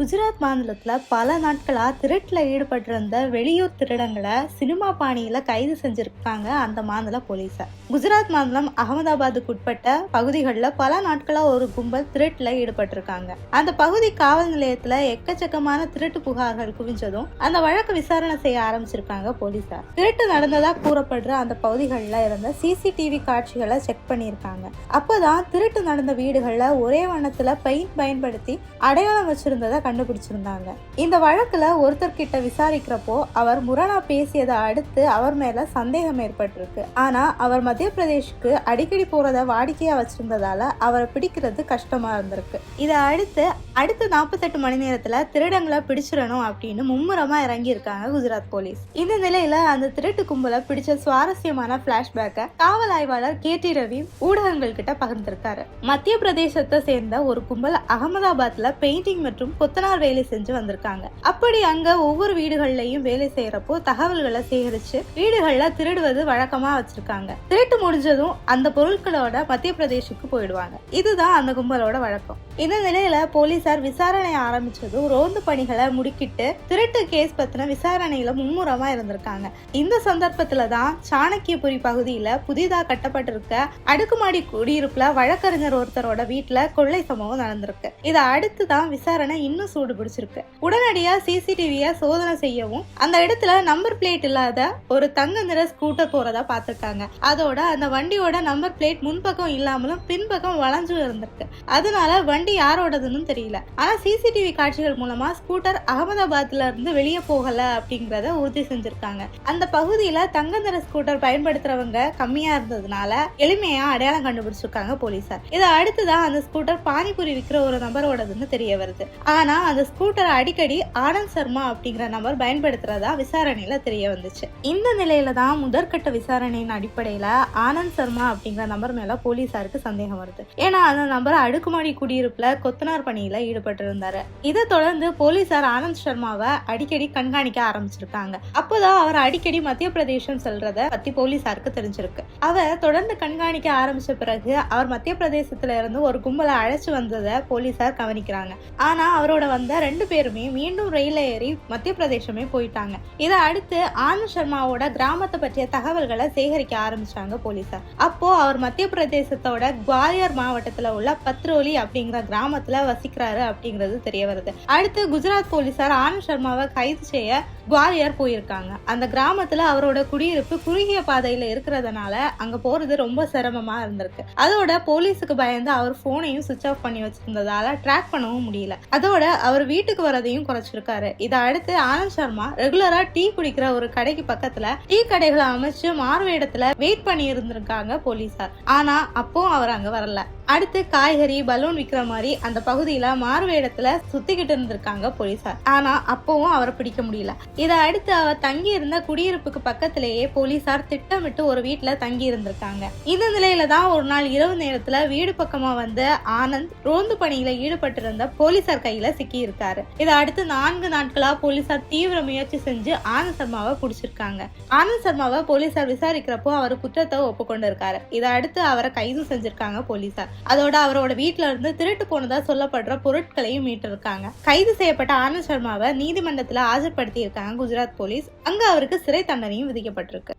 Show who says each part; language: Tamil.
Speaker 1: குஜராத் மாநிலத்தில் பல நாட்களாக திருட்டில் ஈடுபட்டிருந்த வெளியூர் திருடங்களை சினிமா பாணியில் கைது செஞ்சுருக்காங்க அந்த மாநில போலீசார் குஜராத் மாநிலம் அகமதாபாத்துக்கு உட்பட்ட பகுதிகளில் பல நாட்களாக ஒரு கும்பல் திருட்டில் ஈடுபட்டிருக்காங்க. அந்த பகுதி காவல் நிலையத்தில் எக்கச்சக்கமான திருட்டு புகார்கள் குவிஞ்சதும் அந்த வழக்கு விசாரணை செய்ய ஆரம்பிச்சிருக்காங்க போலீசார் திருட்டு நடந்ததாக கூறப்படுற அந்த பகுதிகளில் இருந்த சிசிடிவி காட்சிகளை செக் பண்ணியிருக்காங்க. அப்போதான் திருட்டு நடந்த வீடுகளில் ஒரே வண்ணத்தில் பெயிண்ட் பயன்படுத்தி அடையாளம் வச்சிருந்ததை கண்டுபிடிச்சிருந்தாங்க. இந்த வழக்குல ஒருத்தர் கிட்ட விசாரிக்கிறப்போ அவர் முரணா பேசியதை அடுத்து அவர் மேல சந்தேகம் ஏற்பட்டிருக்கு. ஆனா அவர் மத்திய பிரதேஷ்க்கு அடிக்கடி போறத வாடிக்கையா வச்சிருந்ததால அவரை பிடிக்கிறது கஷ்டமா இருந்திருக்கு. இதை அடுத்து அடுத்த நாற்பத்தெட்டு மணி நேரத்துல திருடங்களை பிடிச்சிடணும் அப்படின்னு மும்முரமா இறங்கி இருக்காங்க குஜராத் போலீஸ். இந்த நிலையில அந்த திருட்டு கும்பலை பிடிச்ச சுவாரஸ்யமான பிளாஷ்பேக்கை காவல் ஆய்வாளர் கே. டி. ரவி ஊடகங்கள் கிட்ட பகிர்ந்திருக்காரு. மத்திய பிரதேசத்தை சேர்ந்த ஒரு கும்பல் அகமதாபாத்ல பெயிண்டிங் மற்றும் நாள் வேலை செஞ்சு வந்திருக்காங்க. அப்படி அங்க ஒவ்வொரு வீடுகள்லயும் வேலை செய்யறப்போ தகவல்களை சேகரிச்சு வீடுகள்ல திருடுவது வழக்கமா வச்சிருக்காங்க. திருட்டு முடிஞ்சதும் அந்த பொருட்களோட மத்திய பிரதேசுக்கு போயிடுவாங்க. இதுதான் அந்த கும்பலோட வழக்கம். இந்த நிலையில போலீசார் விசாரணை ஆரம்பிச்சதும் ரோந்து பணிகளை முடுக்கிட்டு திருட்டு கேஸ் பத்தின விசாரணையில மும்முரமா இருந்திருக்காங்க. இந்த சந்தர்ப்பத்துல தான் சாணக்கியபுரி பகுதியில புதிதாக கட்டப்பட்டிருக்க அடுக்குமாடி குடியிருப்புல வழக்கறிஞர் ஒருத்தரோட வீட்டுல கொள்ளை சம்பவம் நடந்திருக்கு. இதை அடுத்து தான் விசாரணை இன்னும் சூடு பிடிச்சிருக்கு. உடனடியா சிசிடிவிய சோதனை செய்யவும் அந்த இடத்துல நம்பர் பிளேட் இல்லாத ஒரு தங்க நிற ஸ்கூட்டர் போறதா பார்த்துருக்காங்க. அதோட அந்த வண்டியோட நம்பர் பிளேட் முன்பக்கம் இல்லாமலும் பின்பக்கம் வளைஞ்சும் இருந்திருக்கு. அதனால வண்டி யாரோடதுன்னு தெரியல. ஆனா சிசிடிவி காட்சிகள் மூலமா ஸ்கூட்டர் அகமதாபாத்ல இருந்து வெளியே போகல அப்படிங்கறத உறுதி செஞ்சிருக்காங்க. அந்த பகுதியில தங்க நிற ஸ்கூட்டர் பயன்படுத்துறவங்க கம்மியா இருந்ததுனால எளிமையா அடையாளம் கண்டுபிடிச்சிருக்காங்க போலீசார். இதை அடுத்துதான் அந்த ஸ்கூட்டர் பானிபூரி விற்கிற ஒரு நபரோடதுன்னு தெரிய வருது. ஆனா அந்த ஸ்கூட்டர் அடிக்கடி ஆனந்த் சர்மா அப்படிங்கிற நபர் பயன்படுத்துறதா விசாரணையில் தெரிய வந்துச்சு. இந்த நிலையில தான் முதற்கட்ட விசாரணையின் அடிப்படையில் ஆனந்த் சர்மா அப்படிங்கிற நபர் மேலே போலீசாருக்கு சந்தேகம் வருது. ஏன்னா அந்த நபர் அடுக்குமாடி குடியிருப்பில் கொத்தனார் பணியில் ஈடுபட்டிருந்தாரு. இதை தொடர்ந்து போலீசார் ஆனந்த் சர்மாவை அடிக்கடி கண்காணிக்க ஆரம்பிச்சிருக்காங்க. அப்போதான் அவர் அடிக்கடி மத்திய பிரதேசம் செல்றத பத்தி போலீசாருக்கு தெரிஞ்சிருக்கு. அவர் தொடர்ந்து கண்காணிக்க ஆரம்பிச்ச பிறகு அவர் மத்திய பிரதேசத்துல இருந்து ஒரு கும்பலை அழைச்சு வந்ததை போலீசார் கவனிக்கிறாங்க. ஆனா அவரோட வந்த ரெண்டு பேருமே மீண்டும் ரயில ஏறி மத்திய பிரதேசமே போயிட்டாங்க. இதை அடுத்து ஆனந்த் சர்மாவோட கிராமத்தை பற்றிய தகவல்களை சேகரிக்க ஆரம்பிச்சாங்க போலீசார். அப்போ அவர் மத்திய பிரதேசத்தோட குவாலியர் மாவட்டத்துல உள்ள பத்ரோலி அப்படிங்கிற கிராமத்துல வசிக்கிறாரு அப்படிங்கிறது தெரிய வருது. அடுத்து குஜராத் போலீசார் ஆனந்த் சர்மாவை கைது செய்ய குவாலியர் போயிருக்காங்க. அந்த கிராமத்துல அவரோட குடியிருப்பு குறுகிய பாதையில இருக்கிறதுனால அங்க போறது ரொம்ப சிரமமா இருந்திருக்கு. அதோட போலீஸுக்கு பயந்து அவர் போனையும் சுவிச் ஆஃப் பண்ணி வச்சிருந்ததால ட்ராக் பண்ணவும் முடியல. அதோட அவர் வீட்டுக்கு வரதையும் குறைச்சிருக்காரு. இதை அடுத்து ஆனந்த் சர்மா ரெகுலரா டீ குடிக்கிற ஒரு கடைக்கு பக்கத்துல டீ கடைகளை அமைச்சு மார்வேடத்துல வெயிட் பண்ணி இருந்திருக்காங்க போலீசார். ஆனா அப்போ அவர் அங்க வரல. அடுத்து காய்கறி பலூன் விற்கிற மாதிரி அந்த பகுதியில மாறுவேடத்துல சுத்திக்கிட்டு இருந்திருக்காங்க போலீசார். ஆனா அப்பவும் அவரை பிடிக்க முடியல. இதை அடுத்து அவர் தங்கி இருந்த குடியிருப்புக்கு பக்கத்திலேயே போலீசார் திட்டமிட்டு ஒரு வீட்டுல தங்கி இருந்திருக்காங்க. இந்த நிலையில தான் ஒரு நாள் இரவு நேரத்துல வீடு பக்கமா வந்து ஆனந்த் ரோந்து பணியில ஈடுபட்டிருந்த போலீசார் கையில சிக்கி இருக்காரு இதை அடுத்து நான்கு நாட்களா போலீசார் தீவிர முயற்சி செஞ்சு ஆனந்த் சர்மாவை பிடிச்சிருக்காங்க. ஆனந்த் சர்மாவை போலீசார் விசாரிக்கிறப்போ அவர் குற்றத்தை ஒப்புக்கொண்டிருக்காரு. இதை அடுத்து அவரை கைது செஞ்சிருக்காங்க போலீசார். அதோட அவரோட வீட்டுல இருந்து திருட்டு போனதா சொல்லப்படுற பொருட்களையும் மீட்டிருக்காங்க. கைது செய்யப்பட்ட ஆனந்த் சர்மாவை நீதிமன்றத்துல ஆஜர்படுத்தி இருக்காங்க குஜராத் போலீஸ். அங்க அவருக்கு சிறை தண்டனையும் விதிக்கப்பட்டிருக்கு.